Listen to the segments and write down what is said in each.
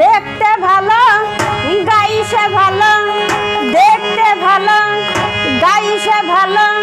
দেখতে ভালো গাইছে ভালো দেখতে ভালো গাইছে ভালো।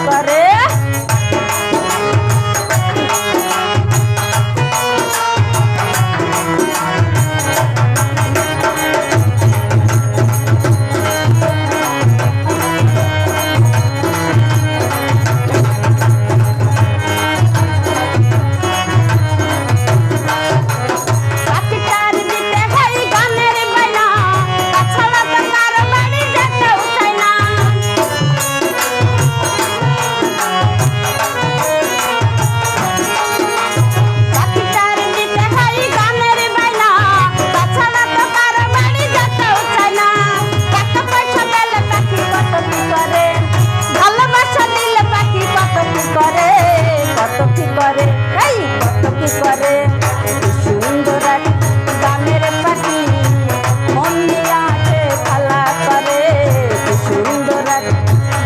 খেলা করে, কত কি করে এই কত কি করে। সুন্দর দামের পাখি মন দিয়ে আছে খেলা করে। সুন্দর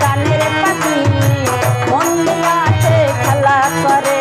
দামের পাখি মন দিয়ে আছে খেলা করে।